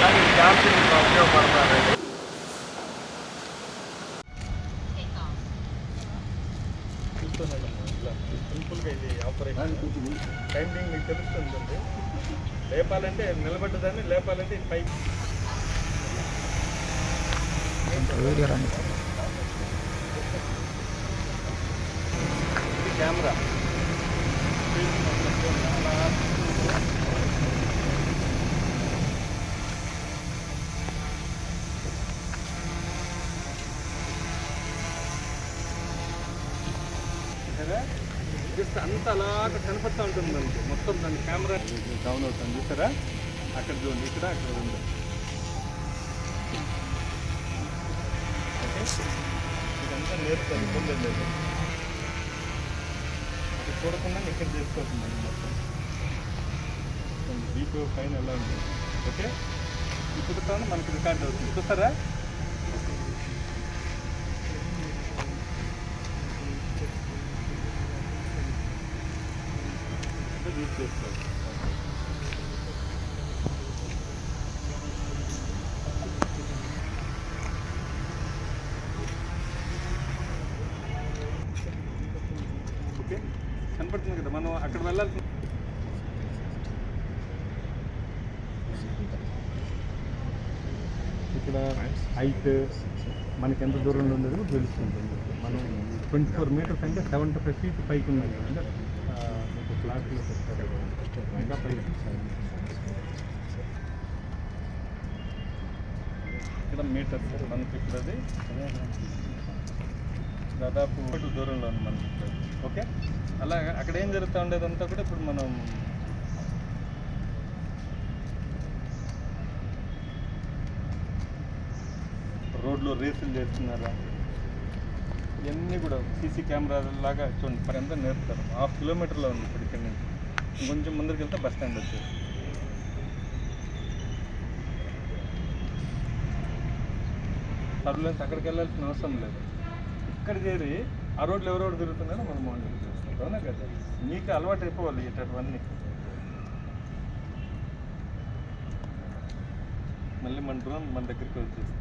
దానికి కానీ సింపుల్గా ఇది ఆపరేషన్ టైమింగ్ మీకు తెలుస్తుందండి లేపాలంటే నిలబడ్డదాన్ని లేపాలంటే ఇది కెమెరా. రండి జస్ట్ అంత అలాగ కనపడతా ఉంటుంది మనకి. మొత్తం దాని కెమెరా డౌన్ అవుతుంది చూసారా? అక్కడ చూడండి ఇక్కడ అక్కడ ఉంది. ఓకే ఇదంతా నేర్పుతాను ఇబ్బంది లేదు. అది చూడకుండా ఇక్కడ చేసుకోవచ్చు మొత్తం. డీప్ పైన ఎలా ఉంటుంది ఓకే? ఇప్పుడు తాను మనకి రికార్డ్ అవుతుంది. చూస్తారా యూజ్ ఓకే కనపడుతుంది కదా మనం అక్కడ వెళ్ళాల్సి ఇక్కడ హైట్ మనకి ఎంత దూరంలో ఉండేది తెలుస్తుంది. మనం ట్వంటీ ఫోర్ మీటర్స్ అంటే సెవెంటీ ఫైవ్ ఫీట్ పైకి ఉన్నది అంటే క్లాస్లో చెప్తారు ఇంకా ఇక్కడ మీటర్స్ మనకి ఇక్కడ అది. దాదాపు ఒకటి దూరంలో ఉంది మనకి ఇక్కడ. ఓకే? అలాగా అక్కడ ఏం జరుగుతూ ఉండేదంతా కూడా ఇప్పుడు మనం రోడ్లో రేసులు చేస్తున్నారా? ఇవన్నీ కూడా సీసీ కెమెరాల లాగా చూడండి. మరి అంతా నేర్పుతారు. హాఫ్ కిలోమీటర్లో ఉంది ఇప్పుడు ఇక్కడ నుంచి. కొంచెం ముందరికి వెళ్తే బస్ స్టాండ్ వచ్చేది. సర్వలెన్స్ అక్కడికి వెళ్ళాల్సిన అవసరం లేదు. ఇక్కడ చేరి ఆ రోడ్లు ఎవరెవరు తిరుగుతున్నారో మనం మానిటర్ చేస్తాం అవునా కదా? మీకు అలవాటు అయిపోవాలి ఇటువంటివన్నీ మళ్ళీ మన డ్రోన్ మన దగ్గరికి వచ్చేస్తుంది.